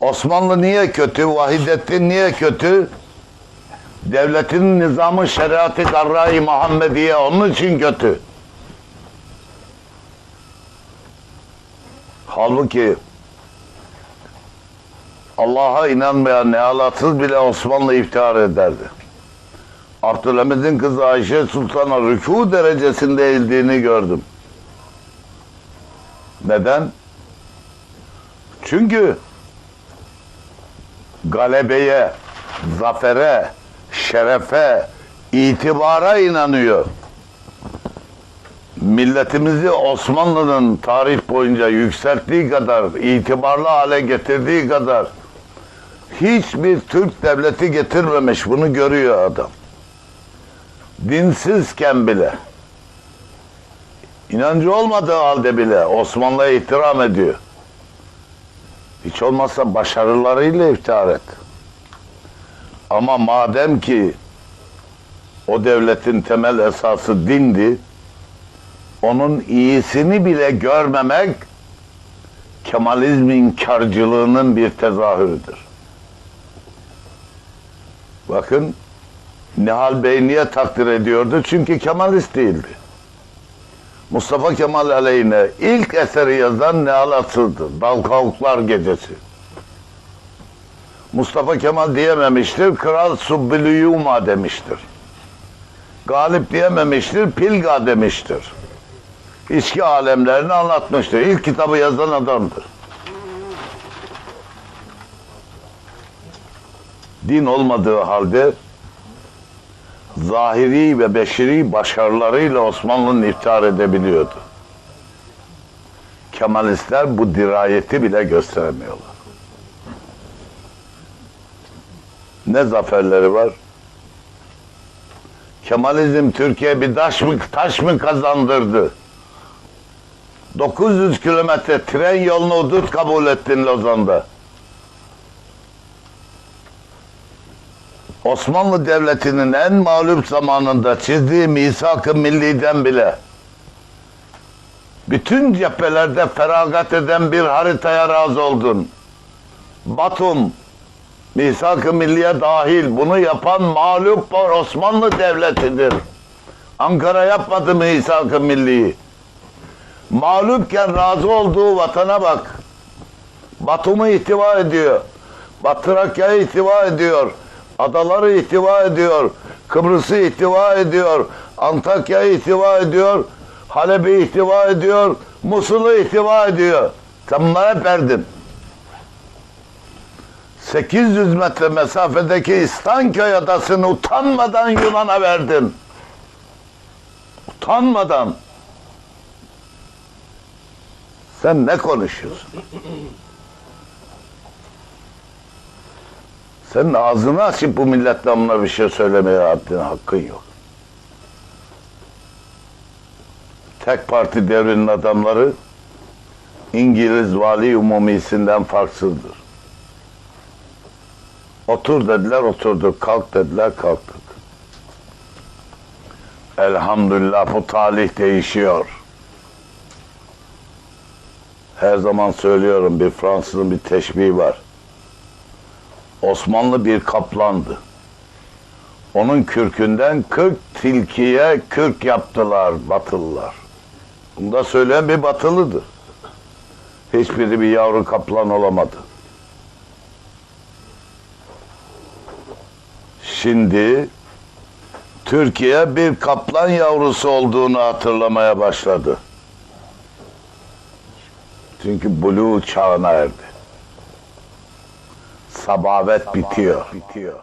Osmanlı niye kötü? Vahidettin niye kötü? Devletin nizamı şeriatı garra-i Muhammediye onun için kötü. Halbuki Allah'a inanmayan nealatsız bile Osmanlı iftihar ederdi. Abdülhamid'in kızı Ayşe Sultan'a rükû derecesinde eğildiğini gördüm. Neden? Çünkü galebeye, zafere, şerefe, itibara inanıyor. Milletimizi Osmanlı'nın tarih boyunca yükselttiği kadar, itibarlı hale getirdiği kadar hiçbir Türk devleti getirmemiş. Bunu görüyor adam. Dinsizken bile, inancı olmadığı halde bile Osmanlı'ya ihtiram ediyor. Hiç olmazsa başarılarıyla iftihar et. Ama madem ki o devletin temel esası dindi, onun iyisini bile görmemek Kemalizmin karcılığının bir tezahürüdür. Bakın Nihal Bey niye takdir ediyordu? Çünkü Kemalist değildi. Mustafa Kemal aleyhine ilk eseri yazan Nihal Asıl'dı. Dal Kavuklar Gecesi. Mustafa Kemal diyememiştir, Kral Subbiliyuma demiştir. Galip diyememiştir, Pilga demiştir. İçki alemlerini anlatmıştır. İlk kitabı yazan adamdır. Din olmadığı halde zahiri ve beşeri başarılarıyla Osmanlı'nın iftihar edebiliyordu. Kemalistler bu dirayeti bile gösteremiyorlar. Ne zaferleri var? Kemalizm Türkiye bir taş mı, taş mı kazandırdı? 900 kilometre tren yolunu hudut kabul ettin Lozan'da. Osmanlı Devleti'nin en mağlup zamanında çizdiği misak-ı milliden bile bütün cephelerde feragat eden bir haritaya razı oldun. Batum, misak-ı milliye dahil bunu yapan mağlup Osmanlı Devleti'dir. Ankara yapmadı misak-ı milliyi. Mağlupken razı olduğu vatana bak. Batum'u ihtiva ediyor. Batırakya'yı ihtiva ediyor. Adaları ihtiva ediyor. Kıbrıs'ı ihtiva ediyor. Antakya'yı ihtiva ediyor. Halep'i ihtiva ediyor. Musul'u ihtiva ediyor. Sen bunlara hep verdin. 800 metre mesafedeki İstanköy adasını utanmadan Yunan'a verdin. Utanmadan. Sen ne konuşuyorsun? Senin ağzını açıp bu millet damına bir şey söylemeye haddin hakkın yok. Tek parti devrinin adamları İngiliz vali umumisinden farksızdır. Otur dediler oturduk, kalk dediler kalktık. Elhamdülillah bu talih değişiyor. Her zaman söylüyorum bir Fransızın bir teşbihi var. Osmanlı bir kaplandı. Onun kürkünden 40 tilkiye kürk yaptılar Batılılar. Bunu da söyleyen bir Batılıdır. Hiçbiri bir yavru kaplan olamadı. Şimdi Türkiye bir kaplan yavrusu olduğunu hatırlamaya başladı. Çünkü Blue çağına erdi. Sabavet bitiyor. bitiyor.